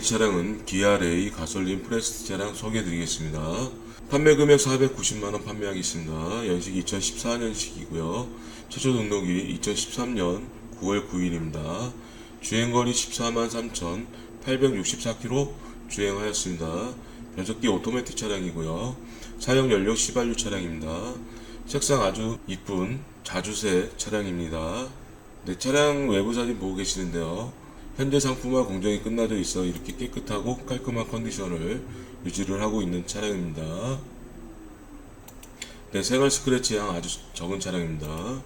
보실 차량은 기아 레이 가솔린 프레스트 차량 소개해 드리겠습니다. 판매 금액 490만원 판매하겠습니다. 연식 2014년식이고요. 최초 등록일이 2013년 9월 9일입니다. 주행거리 14만 3,864km 주행하였습니다. 변속기 오토매틱 차량이고요. 사용 연료 시발유 차량입니다. 색상 아주 이쁜 자주색 차량입니다. 네, 차량 외부 사진 보고 계시는데요. 현재 상품화 공정이 끝나져 있어 이렇게 깨끗하고 깔끔한 컨디션을 유지를 하고 있는 차량입니다. 네, 생활 스크래치 양 아주 적은 차량입니다.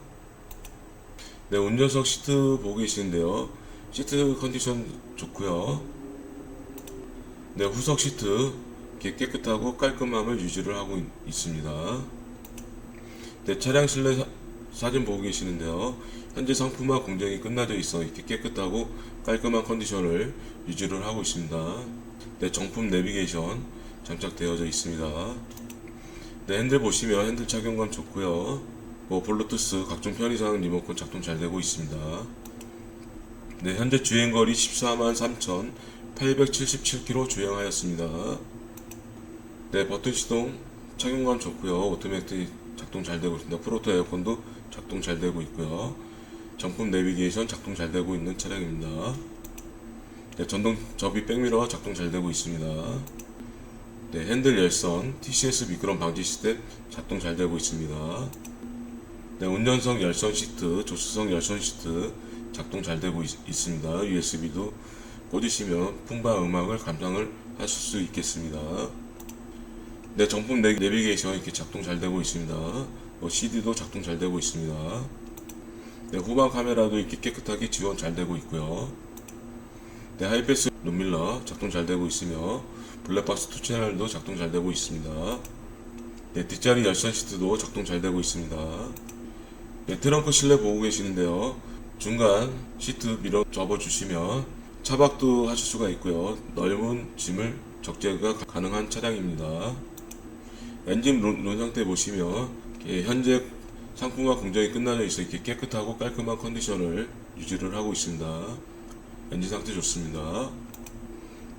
네, 운전석 시트 보고 계시는데요. 시트 컨디션 좋고요. 네, 후석 시트 이렇게 깨끗하고 깔끔함을 유지를 하고 있, 있습니다. 네, 차량 실내 사, 사진 보고 계시는데요. 현재 상품화 공정이 끝나져 있어 이렇게 깨끗하고 깔끔한 컨디션을 유지를 하고 있습니다. 네, 정품 내비게이션 장착되어져 있습니다. 네, 핸들 보시면 핸들 착용감 좋고요. 뭐 블루투스 각종 편의상 리모컨 작동 잘 되고 있습니다. 네, 현재 주행거리 14만 3,877km 주행하였습니다. 네, 버튼 시동 착용감 좋고요. 오토매틱 작동 잘 되고 있습니다. 프로토 에어컨도 작동 잘 되고 있고요. 정품 내비게이션 작동 잘 되고 있는 차량입니다. 네, 전동 접이 백미러 작동 잘 되고 있습니다. 네, 핸들 열선, TCS 미끄럼 방지 시스템 작동 잘 되고 있습니다. 네, 운전석 열선 시트, 조수석 열선 시트 작동 잘 되고 있, 있습니다. USB도 꽂으시면 풍바 음악을 감상을 하실 수 있겠습니다. 네, 정품 내- 내비게이션 이렇게 작동 잘 되고 있습니다. 뭐 CD도 작동 잘 되고 있습니다. 네, 후방 카메라도 이렇게 깨끗하게 지원 잘 되고 있고요. 네, 하이패스 룸밀러 작동 잘 되고 있으며 블랙박스 2 채널도 작동 잘 되고 있습니다. 네, 뒷자리 열선 시트도 작동 잘 되고 있습니다. 네, 트렁크 실내 보고 계시는데요. 중간 시트 밀어 접어주시면 차박도 하실 수가 있고요. 넓은 짐을 적재가 가- 가능한 차량입니다. 엔진 론, 론 상태 보시면 현재 상품화 공정이 끝나져 있어 이렇게 깨끗하고 깔끔한 컨디션을 유지를 하고 있습니다. 엔진 상태 좋습니다.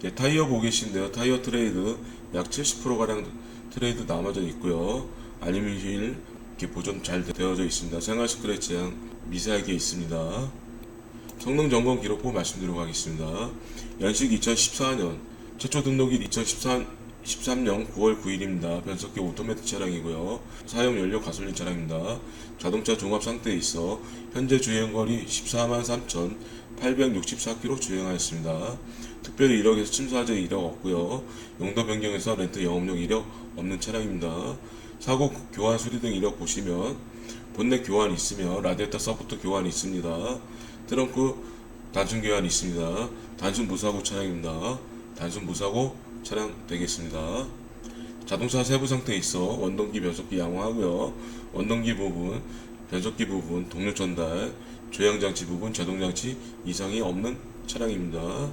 예, 타이어 보고 계신데요. 타이어 트레이드 약 70%가량 트레이드 남아져 있고요. 알루미늄 휠 이렇게 보존 잘 되어져 있습니다. 생활 스크래치 양 미세하게 있습니다. 성능 점검 기록부 말씀드리도록 하겠습니다. 연식 2014년, 최초 등록일 2014, 13년 9월 9일입니다. 변속기 오토매틱 차량이고요. 사용 연료 가솔린 차량입니다. 자동차 종합 상태에 있어 현재 주행거리 14만 3,864km 주행하였습니다. 특별히 이력에서 침수화재 이력 없고요. 용도 변경에서 렌트 영업용 이력 없는 차량입니다. 사고 교환 수리 등 이력 보시면 본넷 교환 있으며 라디에이터 서포트 교환 있습니다. 트렁크 단순 교환 있습니다. 단순 무사고 차량입니다. 단순 무사고 차량 되겠습니다. 자동차 세부 상태에 있어 원동기 변속기 양호하고요. 원동기 부분, 변속기 부분, 동력 전달, 조향장치 부분, 제동장치 이상이 없는 차량입니다.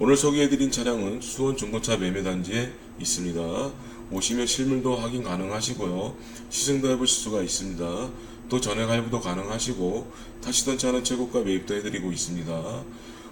오늘 소개해드린 차량은 수원 중고차 매매단지에 있습니다. 오시면 실물도 확인 가능하시고요. 시승도 해보실 수가 있습니다. 또 전액 할부도 가능하시고 타시던 차는 최고가 매입도 해드리고 있습니다.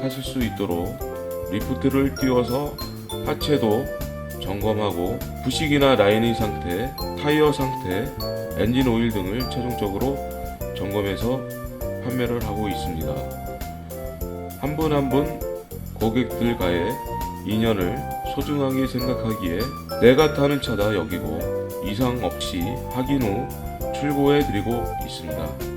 타실 수 있도록 리프트를 띄워서 하체도 점검하고 부식이나 라이닝 상태, 타이어 상태, 엔진 오일 등을 최종적으로 점검해서 판매를 하고 있습니다. 한 분 한 분 고객들과의 인연을 소중하게 생각하기에 내가 타는 차다 여기고 이상 없이 확인 후 출고해 드리고 있습니다.